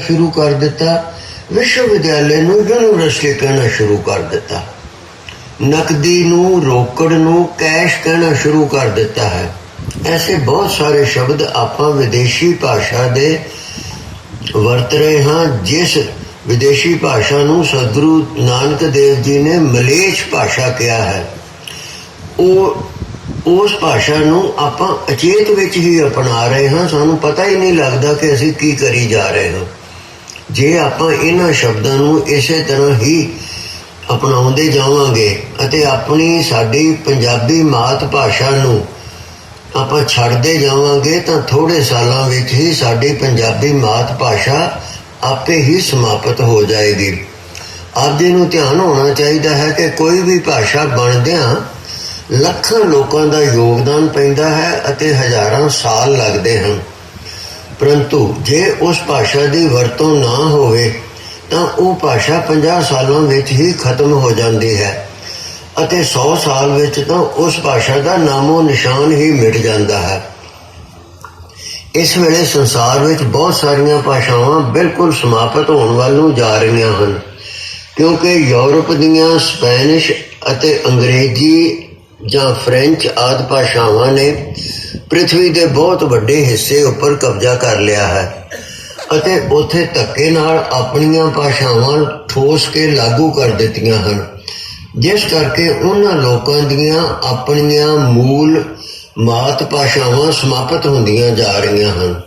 ਸ਼ੁਰੂ ਕਰ ਦਿੱਤਾ। ਵਿਸ਼ਵ ਵਿਦਿਆਲੇ ਨੂੰ ਯੂਨੀਵਰਸਿਟੀ ਕਹਿਣਾ ਸ਼ੁਰੂ ਕਰ ਦਿੱਤਾ। ਨਕਦੀ ਨੂੰ, ਰੋਕੜ ਨੂੰ, ਕੈਸ਼ ਕਹਿਣਾ ਸ਼ੁਰੂ ਕਰ ਦਿੱਤਾ ਹੈ। ਐਸੇ ਬਹੁਤ ਸਾਰੇ ਸ਼ਬਦ ਆਪਾਂ ਵਿਦੇਸ਼ੀ ਭਾਸ਼ਾ ਦੇ ਵਰਤ ਰਹੇ ਹਾਂ, ਜਿਸ ਵਿਦੇਸ਼ੀ ਭਾਸ਼ਾ ਨੂੰ ਸਤਿਗੁਰੂ ਨਾਨਕ ਦੇਵ ਜੀ ਨੇ ਮਲੇਸ਼ ਭਾਸ਼ਾ ਕਿਹਾ ਹੈ। ਉਹ ਉਸ ਭਾਸ਼ਾ ਨੂੰ ਆਪਾਂ ਅਚੇਤ ਵਿੱਚ ਹੀ ਅਪਣਾ ਰਹੇ ਹਾਂ। ਸਾਨੂੰ ਪਤਾ ਹੀ ਨਹੀਂ ਲੱਗਦਾ ਕਿ ਅਸੀਂ ਕੀ ਕਰੀ ਜਾ ਰਹੇ ਹਾਂ। ਜੇ ਆਪਾਂ ਇਹਨਾਂ ਸ਼ਬਦਾਂ ਨੂੰ ਇਸੇ ਤਰ੍ਹਾਂ ਹੀ ਅਪਣਾਉਂਦੇ ਜਾਵਾਂਗੇ ਅਤੇ ਆਪਣੀ ਸਾਡੀ ਪੰਜਾਬੀ ਮਾਤ ਭਾਸ਼ਾ ਨੂੰ ਆਪਾਂ ਛੱਡਦੇ ਜਾਵਾਂਗੇ, ਤਾਂ ਥੋੜੇ ਸਾਲਾਂ ਵਿੱਚ ਹੀ ਸਾਡੀ ਪੰਜਾਬੀ ਮਾਤ ਭਾਸ਼ਾ ਆਪੇ ਹੀ ਸਮਾਪਤ ਹੋ ਜਾਏਗੀ। ਆਪਦੇ ਨੂੰ ਧਿਆਨ ਹੋਣਾ ਚਾਹੀਦਾ ਹੈ ਕਿ ਕੋਈ ਵੀ ਭਾਸ਼ਾ ਬਣਦਿਆਂ ਲੱਖਾਂ ਲੋਕਾਂ ਦਾ ਯੋਗਦਾਨ ਪੈਂਦਾ ਹੈ ਅਤੇ ਹਜ਼ਾਰਾਂ ਸਾਲ ਲੱਗਦੇ ਹਨ। ਪਰੰਤੂ ਜੇ ਉਸ ਭਾਸ਼ਾ ਦੀ ਵਰਤੋਂ ਨਾ ਹੋਵੇ, ਤਾਂ ਉਹ ਭਾਸ਼ਾ 50 ਸਾਲਾਂ ਵਿੱਚ ਹੀ ਖਤਮ ਹੋ ਜਾਂਦੀ ਹੈ ਅਤੇ 100 ਸਾਲ ਵਿੱਚ ਤਾਂ ਉਸ ਭਾਸ਼ਾ ਦਾ ਨਾਮੋ ਨਿਸ਼ਾਨ ਹੀ ਮਿਟ ਜਾਂਦਾ ਹੈ। ਇਸ ਵੇਲੇ ਸੰਸਾਰ ਵਿੱਚ ਬਹੁਤ ਸਾਰੀਆਂ ਭਾਸ਼ਾਵਾਂ ਬਿਲਕੁਲ ਸਮਾਪਤ ਹੋਣ ਵੱਲ ਨੂੰ ਜਾ ਰਹੀਆਂ ਹਨ, ਕਿਉਂਕਿ ਯੂਰਪ ਦੀਆਂ, ਸਪੈਨਿਸ਼ ਅਤੇ ਅੰਗਰੇਜ਼ੀ ਜਾਂ ਫ੍ਰੈਂਚ ਆਦਿ ਭਾਸ਼ਾਵਾਂ ਨੇ ਪ੍ਰithvi ਦੇ ਬਹੁਤ ਵੱਡੇ ਹਿੱਸੇ ਉੱਪਰ ਕਬਜ਼ਾ ਕਰ ਲਿਆ ਹੈ ਅਤੇ ਉਥੇ ਧੱਕੇ ਨਾਲ ਆਪਣੀਆਂ ਭਾਸ਼ਾਵਾਂ ਠੋਸ ਕੇ ਲਾਗੂ ਕਰ ਦਿੱਤੀਆਂ ਹਨ, ਜਿਸ ਕਰਕੇ ਉਹਨਾਂ ਲੋਕਾਂ ਦੀਆਂ ਆਪਣੀਆਂ ਮੂਲ ਮਾਤ ਭਾਸ਼ਾਵਾਂ ਸਮਾਪਤ ਹੁੰਦੀਆਂ ਜਾ ਰਹੀਆਂ ਹਨ।